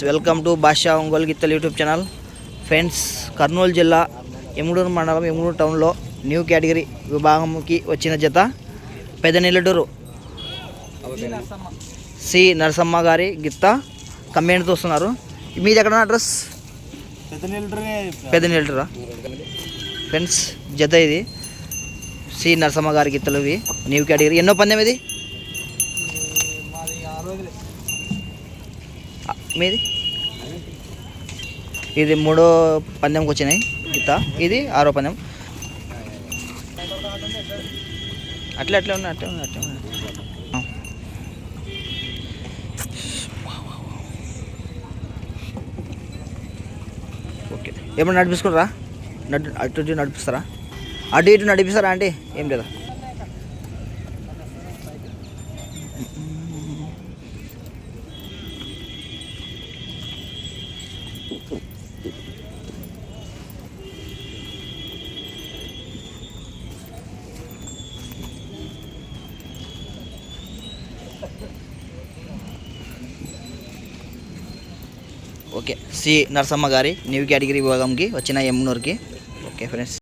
Welcome to బాషా ఒంగోలు గిత్తలు YouTube channel. Friends Kurnool జిల్లా ఎముడూరు మండలం ఎముడూరు టౌన్లో న్యూ కేటగిరీ విభాగంకి వచ్చిన జత పెద్ద నెల్లటూరు సి నరసమ్మ గారి గిత్త కమ్యూనిటీతో వస్తున్నారు మీది ఎక్కడ అడ్రస్? పెద్ద నిల్టనే పెద్ద నెల్లటూరా ఫ్రెండ్స్ జత ఇది. సి నరసమ్మ గారి గిత్తలు ఇవి. New category. ఎన్నో పందెం ఇది మాది ఆరు రోజులే ఆ, మీది? ఇది మూడో పందెంకి వచ్చినాయి గిత్త? ఇది ఆరో పందెం. అట్లా అట్లా ఉన్నాయి అట్లా ఉన్నాయి అట్లా ఉన్నాయి. ఓకే. ఏమన్నా నడిపిసుకుంటారా నడు అటు ఇటు నడిపిస్తారా? అటు ఇటు నడిపిస్తారా అంటే ఏం లేదా? ఓకే సి నరసమ్మ గారి న్యూ కేటగిరీ విభాగంకి వచ్చిన ఎమ్నూరుకి ఓకే ఫ్రెండ్స్